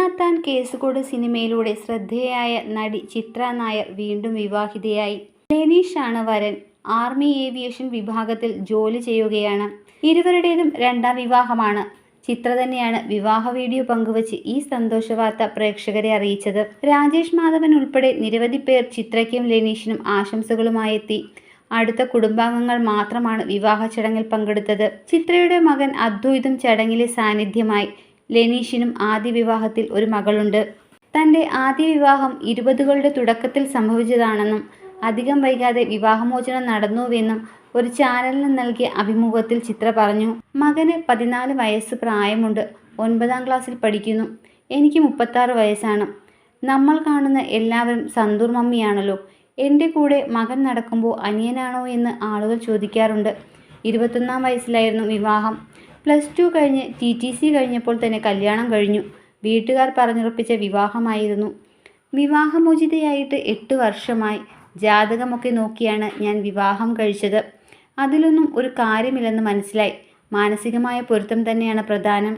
പൊന്നാത്താൻ കേസുകോട് സിനിമയിലൂടെ ശ്രദ്ധേയായ നടി ചിത്ര നായർ വീണ്ടും വിവാഹിതയായി. ലെനീഷാണ് വരൻ ആർമി ഏവിയേഷൻ വിഭാഗത്തിൽ ജോലി ചെയ്യുകയാണ്. ഇരുവരുടേതും രണ്ടാം വിവാഹമാണ്. ചിത്ര തന്നെയാണ് വിവാഹ വീഡിയോ പങ്കുവച്ച് ഈ സന്തോഷവാർത്ത പ്രേക്ഷകരെ അറിയിച്ചത്. രാജേഷ് മാധവൻ ഉൾപ്പെടെ നിരവധി പേർ ചിത്രയ്ക്കും ലെനീഷിനും ആശംസകളുമായി എത്തി അടുത്ത കുടുംബാംഗങ്ങൾ മാത്രമാണ് വിവാഹ ചടങ്ങിൽ പങ്കെടുത്തത്. ചിത്രയുടെ മകൻ അദ്വൈതും ചടങ്ങിലെ സാന്നിധ്യമായി. ലെനീഷിനും ആദ്യ വിവാഹത്തിൽ ഒരു മകളുണ്ട്. തന്റെ ആദ്യ വിവാഹം ഇരുപതുകളുടെ തുടക്കത്തിൽ സംഭവിച്ചതാണെന്നും അധികം വൈകാതെ വിവാഹമോചനം നടന്നുവെന്നും ഒരു ചാനലിന് നൽകിയ അഭിമുഖത്തിൽ ചിത്ര പറഞ്ഞു. മകന് പതിനാല് വയസ്സ് പ്രായമുണ്ട് ഒൻപതാം ക്ലാസ്സിൽ പഠിക്കുന്നു. എനിക്ക് മുപ്പത്താറ് വയസ്സാണ്. നമ്മൾ കാണുന്ന എല്ലാവരും സന്തൂർ മമ്മിയാണല്ലോ. എന്റെ കൂടെ മകൻ നടക്കുമ്പോൾ അനിയനാണോ എന്ന് ആളുകൾ ചോദിക്കാറുണ്ട്. ഇരുപത്തൊന്നാം വയസ്സിലായിരുന്നു വിവാഹം. പ്ലസ് ടു കഴിഞ്ഞ് ടി ടി സി കഴിഞ്ഞപ്പോൾ തന്നെ കല്യാണം കഴിഞ്ഞു. വീട്ടുകാർ പറഞ്ഞുറപ്പിച്ച വിവാഹമായിരുന്നു. വിവാഹമോചിതയായിട്ട് എട്ട് വർഷമായി. ജാതകമൊക്കെ നോക്കിയാണ് ഞാൻ വിവാഹം കഴിച്ചത്. അതിലൊന്നും ഒരു കാര്യമില്ലെന്ന് മനസ്സിലായി. മാനസികമായ പൊരുത്തം തന്നെയാണ് പ്രധാനം.